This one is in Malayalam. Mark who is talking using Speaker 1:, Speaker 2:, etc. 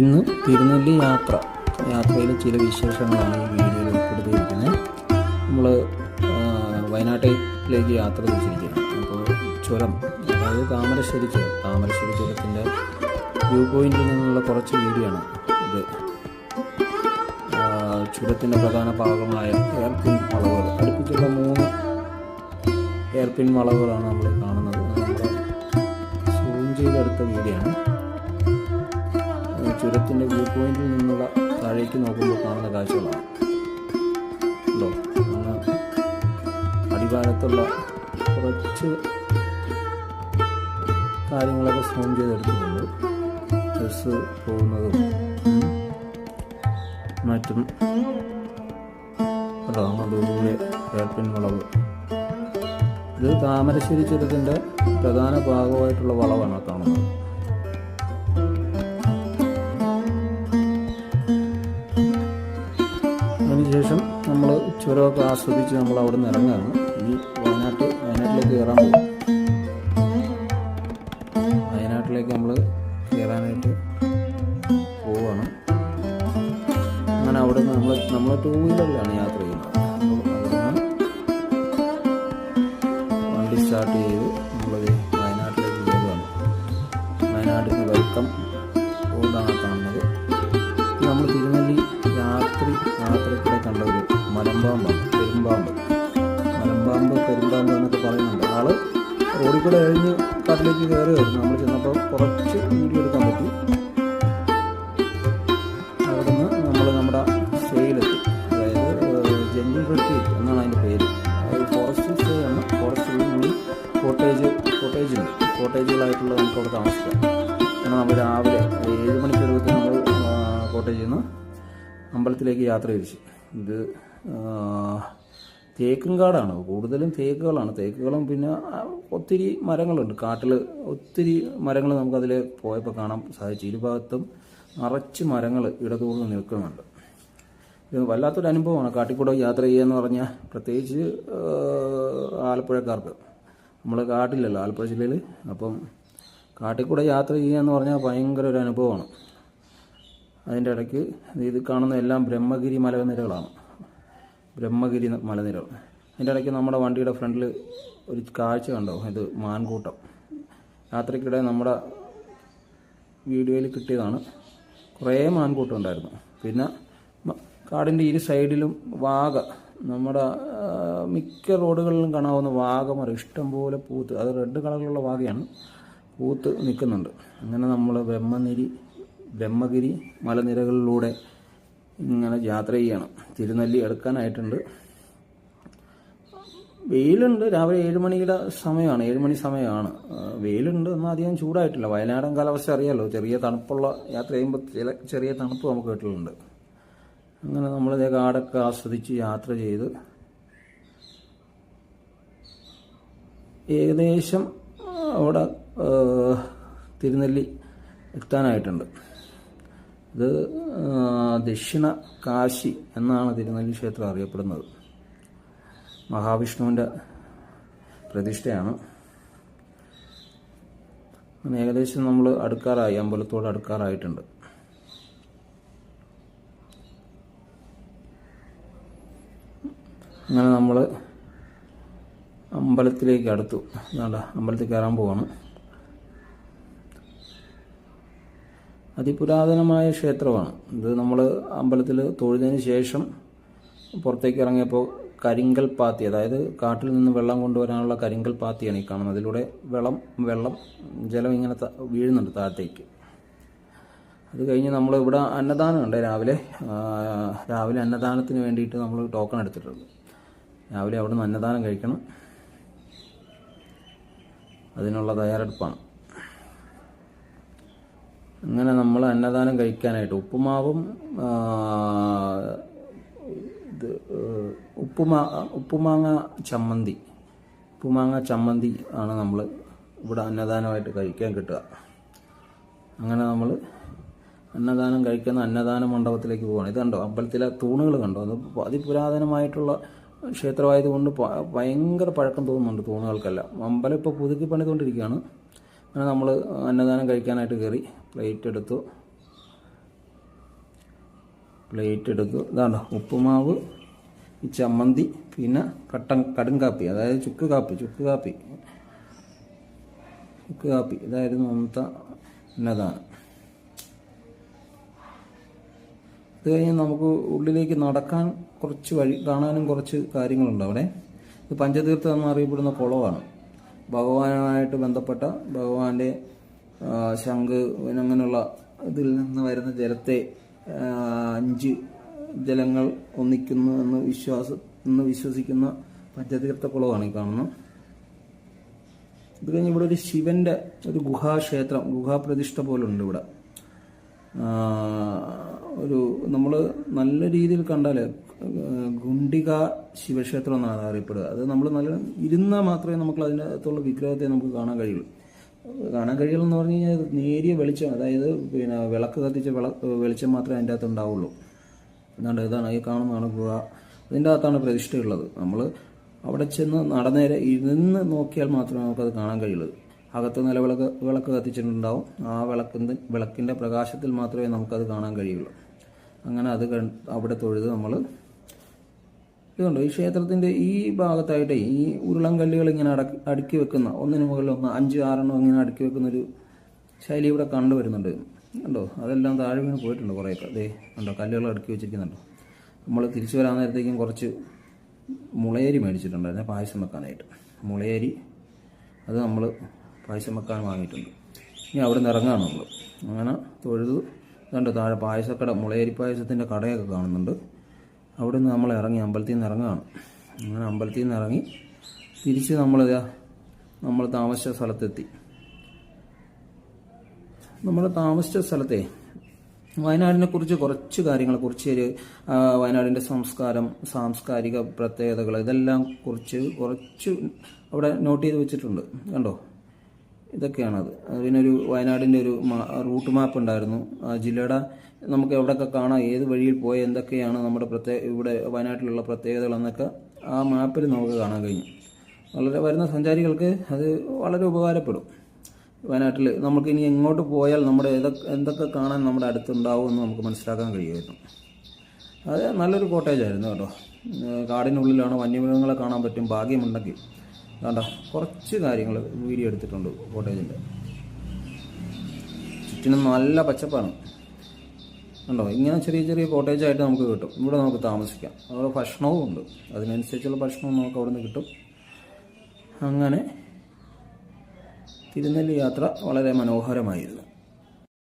Speaker 1: ഇന്ന് തിരുനെല്ലി യാത്ര യാത്രയിലെ ചില വിശേഷങ്ങളാണ് ഈ വീഡിയോയിൽ ഉൾപ്പെടുത്തിയിരിക്കുന്നത്. നമ്മൾ വയനാട്ടിലേക്ക് യാത്ര തിരിച്ചിരിക്കുകയാണ്. അപ്പോൾ ചുരം അതായത് താമരശ്ശേരി ചുരം താമരശ്ശേരി ചുരത്തിന്റെ വ്യൂ പോയിന്റിൽ നിന്നുള്ള കുറച്ച് വീഡിയോ ആണ് ഇത് ചുരത്തിന്റെ പ്രധാന ഭാഗമായ എയർപിൻ വളവുകൾ അടുപ്പിച്ചുള്ള മൂന്ന് എയർപിൻ വളവുകളാണ് നമ്മൾ കാണുന്നത്. നമ്മൾ സൂം ചെയ്തെടുത്ത വീഡിയോ ആണ് ചുരത്തിന്റെ വ്യൂ പോയിന്റിൽ നിന്നുള്ള താഴേക്ക് നോക്കുമ്പോൾ കാണുന്ന കാഴ്ചകളാണ്. ഉണ്ടോ അങ്ങ് അടിവാരത്തുള്ള കുറച്ച് കാര്യങ്ങളൊക്കെ സൂം ചെയ്തെടുത്തിട്ടുണ്ട്. ബസ് പോകുന്നതും മറ്റും. കേട്ടോ അങ്ങ് ദൂരെ ഏർപ്പിൻ വളവ്. ഇത് താമരശ്ശേരി ചുരത്തിന്റെ പ്രധാന ഭാഗമായിട്ടുള്ള വളവാണ് കാണുന്നത്. അതിനുശേഷം നമ്മൾ ചുരമൊക്കെ ആസ്വദിച്ച് നമ്മൾ അവിടെ നിന്ന് ഇറങ്ങുകയാണ് ഇനി വയനാട്ട് വയനാട്ടിലേക്ക് കയറാൻ പോകും വയനാട്ടിലേക്ക് നമ്മൾ കയറാനായിട്ട് പോവുകയാണ് അങ്ങനെ അവിടെ നിന്ന് നമ്മൾ നമ്മൾ ടൂ വീലറിലാണ് യാത്ര ചെയ്യുന്നത്. വണ്ടി സ്റ്റാർട്ട് ചെയ്ത് നമ്മളത് വയനാട്ടിലേക്ക് കയറുകയാണ് വയനാട്ടിൽ വെൽക്കം ഓടാണ് കാണുന്നത്. നമ്മൾ തിരുനെല്ലി മലമ്പാമ്പാണ് പെരുമ്പാമ്പ്. മലമ്പാമ്പ് പെരുമ്പാമ്പ് എന്നൊക്കെ പറയുന്നുണ്ട്. ആൾ റോഡിൽ കൂടെ കഴിഞ്ഞ് കാട്ടിലേക്ക് കയറുമായിരുന്നു നമ്മൾ ചെന്നപ്പോൾ കുറച്ച് വീഡിയോ എടുക്കാൻ പറ്റി. അവിടുന്ന് നമ്മൾ നമ്മുടെ സ്റ്റേയിലെത്തി അതായത് ജംഗിൾ റിട്രീറ്റ് എന്നാണ് അതിന്റെ പേര്. അതായത് ഫോറസ്റ്റ് സ്റ്റേ ആണ് ഫോറസ്റ്റ് കോട്ടേജ് കോട്ടേജ് ഉണ്ട്. കോട്ടേജുകളായിട്ടുള്ള നമുക്ക് അവിടെ താമസിക്കാം. കാരണം നമ്മൾ രാവിലെ ഏഴ് മണിക്ക് ഒരുപത്തി നമ്മൾ കോട്ടേജിൽ നിന്ന് അമ്പലത്തിലേക്ക് യാത്ര തിരിച്ച്. ഇത് തേക്കും കാടാണ്. കൂടുതലും തേക്കുകളാണ്. തേക്കുകളും പിന്നെ ഒത്തിരി മരങ്ങളുണ്ട്. കാട്ടിൽ ഒത്തിരി മരങ്ങൾ നമുക്കതിൽ പോയപ്പോൾ കാണാൻ സാധിച്ചു. ഇരുഭാഗത്തും നിറച്ച് മരങ്ങൾ ഇടതൂർന്ന് നിൽക്കുന്നുണ്ട്. ഇത് വല്ലാത്തൊരു അനുഭവമാണ് കാട്ടിക്കൂടെ യാത്ര ചെയ്യുക എന്ന് പറഞ്ഞാൽ പ്രത്യേകിച്ച് ആലപ്പുഴക്കാർക്ക്. നമ്മൾ കാട്ടിലല്ലോ ആലപ്പുഴ ജില്ലയിൽ അപ്പം കാട്ടിക്കൂടെ യാത്ര ചെയ്യുക എന്ന് പറഞ്ഞാൽ ഭയങ്കര ഒരു അനുഭവമാണ്. അതിന്റെ ഇടയ്ക്ക് ഇത് കാണുന്ന എല്ലാം ബ്രഹ്മഗിരി മലനിരകളാണ്. ബ്രഹ്മഗിരി മലനിരകൾ. അതിന്റെ ഇടയ്ക്ക് നമ്മുടെ വണ്ടിയുടെ ഫ്രണ്ടിൽ ഒരു കാഴ്ച കണ്ടോ? ഇത് മാൻകൂട്ടം. രാത്രിക്കിടെ നമ്മുടെ വീഡിയോയിൽ കിട്ടിയതാണ്. കുറേ മാൻകൂട്ടം ഉണ്ടായിരുന്നു. പിന്നെ കാടിന്റെ ഇരു സൈഡിലും വാഗ. നമ്മുടെ മിക്ക റോഡുകളിലും കാണാവുന്ന വാഗമരം. ഇഷ്ടംപോലെ പൂത്ത്. അത് റെഡ് കളറിലുള്ള വാഗയാണ്. പൂത്ത് നിൽക്കുന്നുണ്ട്. അങ്ങനെ നമ്മൾ ബ്രഹ്മനിരി ബ്രഹ്മഗിരി മലനിരകളിലൂടെ ഇങ്ങനെ യാത്ര ചെയ്യണം. തിരുനെല്ലി എടുക്കാനായിട്ടുണ്ട് വെയിലുണ്ട്. രാവിലെ ഏഴ് മണിയുടെ സമയമാണ്. ഏഴ് മണി സമയമാണ്. വെയിലുണ്ട് എന്നാൽ അധികം ചൂടായിട്ടില്ല. വയനാടൻ കാലാവസ്ഥ അറിയാമല്ലോ ചെറിയ തണുപ്പുള്ള യാത്ര ചെയ്യുമ്പോൾ ചില ചെറിയ തണുപ്പ് നമുക്ക് കിട്ടുന്നുണ്ട് അങ്ങനെ നമ്മൾ ഇതേ കാടൊക്കെ ആസ്വദിച്ച് യാത്ര ചെയ്ത് ഏകദേശം അവിടെ തിരുനെല്ലി എത്താനായിട്ടുണ്ട്. ഇത് ദക്ഷിണ കാശി എന്നാണ് തിരുനെല്ലി ക്ഷേത്രം അറിയപ്പെടുന്നത്. മഹാവിഷ്ണുവിന്റെ പ്രതിഷ്ഠയാണ്. അങ്ങനെ ഏകദേശം നമ്മൾ അടുക്കാറായി അമ്പലത്തോട് അടുക്കാറായിട്ടുണ്ട്. അങ്ങനെ നമ്മൾ അമ്പലത്തിലേക്ക് അടുത്തു. അമ്പലത്തിൽ കയറാൻ പോവാണ്. അതിപുരാതനമായ ക്ഷേത്രമാണ്. ഇത് നമ്മൾ അമ്പലത്തിൽ തൊഴുതിന് ശേഷം പുറത്തേക്ക് ഇറങ്ങിയപ്പോൾ കരിങ്കൽ പാത്തി അതായത് കാട്ടിൽ നിന്ന് വെള്ളം കൊണ്ടുവരാനുള്ള കരിങ്കൽ പാത്തിയാണ് ഈ കാണുന്നത്. അതിലൂടെ വെള്ളം വെള്ളം ജലം ഇങ്ങനെ വീഴുന്നുണ്ട് താഴത്തേക്ക്. അത് കഴിഞ്ഞ് നമ്മൾ ഇവിടെ അന്നദാനം ഉണ്ട് രാവിലെ. രാവിലെ അന്നദാനത്തിന് വേണ്ടിയിട്ട് നമ്മൾ ടോക്കൺ എടുത്തിട്ടുണ്ട്. രാവിലെ അവിടെ നിന്ന് അന്നദാനം കഴിക്കണം. അതിനുള്ള തയ്യാറെടുപ്പാണ്. അങ്ങനെ നമ്മൾ അന്നദാനം കഴിക്കാനായിട്ട് ഉപ്പുമാവും ഇത് ഉപ്പുമാ ഉപ്പുമാങ്ങ ചമ്മന്തി. ഉപ്പുമാങ്ങ ചമ്മന്തി ആണ് നമ്മൾ ഇവിടെ അന്നദാനമായിട്ട് കഴിക്കാൻ കിട്ടുക. അങ്ങനെ നമ്മൾ അന്നദാനം കഴിക്കുന്ന അന്നദാന മണ്ഡപത്തിലേക്ക് പോകണം ഇത് കണ്ടോ? അമ്പലത്തിലെ തൂണുകൾ കണ്ടോ? അത് അതിപുരാതനമായിട്ടുള്ള ക്ഷേത്രമായതുകൊണ്ട് ഭയങ്കര പഴക്കം തോന്നുന്നുണ്ട് തൂണുകൾക്കെല്ലാം. അമ്പലം ഇപ്പോൾ പുതുക്കി പണിതുകൊണ്ടിരിക്കുകയാണ് അങ്ങനെ നമ്മൾ അന്നദാനം കഴിക്കാനായിട്ട് കയറി പ്ലേറ്റ് എടുത്തു. പ്ലേറ്റ് എടുത്തു. ഇതാണ് ഉപ്പുമാവ് ഈ ചമ്മന്തി പിന്നെ കട്ടൻ കടും കാപ്പി അതായത് ചുക്ക് കാപ്പി ചുക്ക് കാപ്പി. ചുക്ക് കാപ്പി ഇതായിരുന്നു അന്നത്തെ അന്നദാനം. ഇത് കഴിഞ്ഞ് നമുക്ക് ഉള്ളിലേക്ക് നടക്കാൻ കുറച്ച് വഴി കാണാനും കുറച്ച് കാര്യങ്ങളുണ്ട് അവിടെ. ഇത് പഞ്ചതീർത്ഥം എന്നറിയപ്പെടുന്ന കുളമാണ് ഭഗവാനുമായിട്ട് ബന്ധപ്പെട്ട ഭഗവാന്റെ ശംഖ് അങ്ങനെയുള്ള ഇതിൽ നിന്ന് വരുന്ന ജലത്തെ അഞ്ച് ജലങ്ങൾ ഒന്നിക്കുന്നു എന്ന് വിശ്വാസ എന്ന് വിശ്വസിക്കുന്ന പഞ്ചതീർത്ഥ കുളമാണ് ഈ കാണുന്നത്. ഇത് കഴിഞ്ഞ് ഇവിടെ ഒരു ശിവന്റെ ഒരു ഗുഹാക്ഷേത്രം ഗുഹാപ്രതിഷ്ഠ പോലുണ്ട് ഇവിടെ. ഒരു നമ്മൾ നല്ല രീതിയിൽ കണ്ടാൽ ഗുണ്ടിക ശിവക്ഷേത്രം എന്നാണ് അറിയപ്പെടുക. അത് നമ്മൾ നല്ല ഇരുന്നാൽ മാത്രമേ നമുക്ക് അതിനകത്തുള്ള വിഗ്രഹത്തെ നമുക്ക് കാണാൻ കഴിയുള്ളൂ. കാണാൻ കഴിയുള്ളൂ എന്ന് പറഞ്ഞു കഴിഞ്ഞാൽ നേരിയ വെളിച്ചം അതായത് പിന്നെ വിളക്ക് കത്തിച്ച വിള വെളിച്ചം മാത്രമേ അതിന്റെ അകത്ത് ഉണ്ടാവുള്ളൂ. എന്നാണ്ട് ഇതാണ് ഈ കാണുന്നതാണ് ഗുഹ. അതിന്റെ അകത്താണ് പ്രതിഷ്ഠയുള്ളത്. നമ്മൾ അവിടെ ചെന്ന് നടന്നേരെ ഇരുന്ന് നോക്കിയാൽ മാത്രമേ നമുക്കത് കാണാൻ കഴിയുള്ളൂ. അകത്ത് നിലവിളക്ക് വിളക്ക് കത്തിച്ചിട്ടുണ്ടാവും. ആ വിളക്കിന്റെ വിളക്കിന്റെ പ്രകാശത്തിൽ മാത്രമേ നമുക്കത് കാണാൻ കഴിയുള്ളൂ. അങ്ങനെ അത് അവിടെ തൊഴുത് നമ്മൾ ഇതുണ്ട്. ഈ ക്ഷേത്രത്തിന്റെ ഈ ഭാഗത്തായിട്ട് ഈ ഉരുളൻ കല്ലുകൾ ഇങ്ങനെ അടക്കി അടുക്കി വെക്കുന്ന ഒന്നിന് മുകളിൽ ഒന്ന് അഞ്ച് ആറെണ്ണം ഇങ്ങനെ അടുക്കി വെക്കുന്ന ഒരു ശൈലി ഇവിടെ കണ്ടുവരുന്നുണ്ട് കണ്ടോ? അതെല്ലാം താഴെ വീണ് പോയിട്ടുണ്ട് കുറേയൊക്കെ. അതേ കണ്ടോ? കല്ലുകൾ അടുക്കി വെച്ചിരിക്കുന്നുണ്ടോ. നമ്മൾ തിരിച്ചു വരാൻ നേരത്തേക്കും കുറച്ച് മുളയരി മേടിച്ചിട്ടുണ്ടായിരുന്നു പായസം വെക്കാനായിട്ട്. മുളയരി അത് നമ്മൾ പായസം വെക്കാൻ വാങ്ങിയിട്ടുണ്ട്. ഇനി അവിടെ നിന്ന് ഇറങ്ങാണ് നമ്മൾ അങ്ങനെ തൊഴുതു. കണ്ടോ താഴെ പായസക്കട മുളയരി പായസത്തിന്റെ കടയൊക്കെ കാണുന്നുണ്ട്. അവിടെ നിന്ന് നമ്മൾ ഇറങ്ങി അമ്പലത്തിൽ നിന്ന് ഇറങ്ങുകയാണ്. അങ്ങനെ അമ്പലത്തിൽ നിന്ന് ഇറങ്ങി തിരിച്ച് നമ്മൾ നമ്മൾ താമസിച്ച സ്ഥലത്തെത്തി. നമ്മൾ താമസിച്ച സ്ഥലത്തെ വയനാടിനെ കുറിച്ച് കുറച്ച് കാര്യങ്ങൾ കുറച്ച് വയനാടിന്റെ സംസ്കാരം സാംസ്കാരിക പ്രത്യേകതകൾ ഇതെല്ലാം കുറിച്ച് കുറച്ച് അവിടെ നോട്ട് ചെയ്ത് വെച്ചിട്ടുണ്ട്. കണ്ടോ? ഇതൊക്കെയാണത്. പിന്നെ വയനാടിന്റെ ഒരു റൂട്ട് മാപ്പ് ഉണ്ടായിരുന്നു. ആ ജില്ലയുടെ നമുക്ക് എവിടെയൊക്കെ കാണാം ഏത് വഴിയിൽ പോയി എന്തൊക്കെയാണ് നമ്മുടെ പ്രത്യേക ഇവിടെ വയനാട്ടിലുള്ള പ്രത്യേകതകൾ എന്നൊക്കെ ആ മാപ്പിൽ നമുക്ക് കാണാൻ കഴിഞ്ഞു. വളരെ വരുന്ന സഞ്ചാരികൾക്ക് അത് വളരെ ഉപകാരപ്പെടും. വയനാട്ടിൽ നമുക്ക് ഇനി എങ്ങോട്ട് പോയാൽ നമ്മുടെ ഏതൊക്കെ എന്തൊക്കെ കാണാൻ നമ്മുടെ അടുത്തുണ്ടാവും എന്ന് നമുക്ക് മനസ്സിലാക്കാൻ കഴിയുമായിരുന്നു. അത് നല്ലൊരു കോട്ടേജായിരുന്നു കേട്ടോ. കാടിനുള്ളിലാണ് വന്യമൃഗങ്ങളെ കാണാൻ പറ്റും ഭാഗ്യമുണ്ടെങ്കിൽ. വേണ്ട കുറച്ച് കാര്യങ്ങൾ വീഡിയോ എടുത്തിട്ടുണ്ട് കോട്ടേജിന്റെ ചുറ്റിനും നല്ല പച്ചപ്പാണ്. ഉണ്ടോ ഇങ്ങനെ ചെറിയ ചെറിയ കോട്ടേജായിട്ട് നമുക്ക് കിട്ടും. ഇവിടെ നമുക്ക് താമസിക്കാം. അതുപോലെ ഭക്ഷണവും ഉണ്ട്. അതിനനുസരിച്ചുള്ള ഭക്ഷണവും നമുക്ക് അവിടെ നിന്ന് കിട്ടും. അങ്ങനെ തിരുനെല്ലി യാത്ര വളരെ മനോഹരമായിരുന്നു.